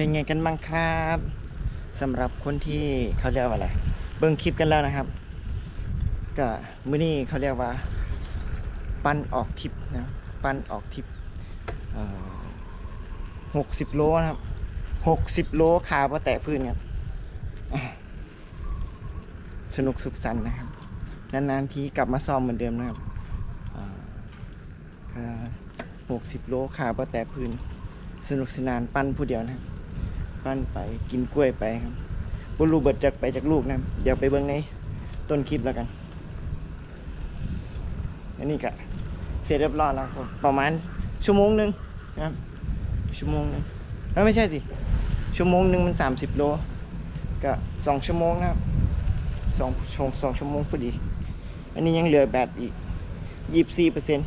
เป็นไงกันบ้างครับสำหรับคนที่เขาเรียกว่าอะไร เบิ่งคลิปกันแล้วนะครับ ก็มื้อนี้เขาเรียกว่า ปั้นออกทิปนะปั้นออกทิปหกสิบโลนะครับหกสิบโลขาพอแตะพื้นครับสนุกสุขสันต์นะครับ นานๆทีกลับมาซ้อมเหมือนเดิมนะครับหกสิบโลขาพอแตะพื้นสนุกสนานปั้นผู้เดียวนะครับ ปั้นไปกินกล้วยไปครับบุรูเบิดจากไปจากลูกนะครับเดี๋ยวไปเบิ่งในต้นคลิปแล้วกัน อันนี้ก็เสร็จเรียบร้อยแล้วครับประมาณชั่วโมงหนึ่งนะครับ ชั่วโมงหนึงเอ้ยไม่ใช่สิ ชั่วโมงหนึ่งมันสามสิบโลก็สองชั่วโมงนะครับสองชั่วสองชั่วโมงพอดี อันนี้ยังเหลือแบตอีกยี่สิบสี่เปอร์เซ็นต์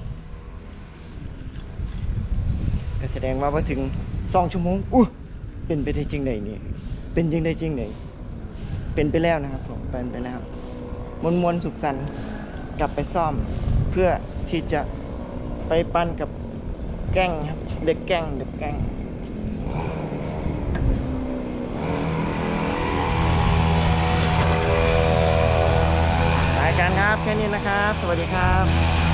ก็แสดงว่าพอถึงสองชั่วโมงอู้ เป็นไปได้จริงไหนนี่ เป็นจริงได้จริงไหนเป็นไปแล้วนะครับผมเป็นไปแล้วมวนมวนๆสุขสันต์กลับไปซ่อมเพื่อที่จะไปปั้นกับแก้งครับ เด็กแก้งเด็กแก้งรายการครับแค่นี้นะครับ สวัสดีครับ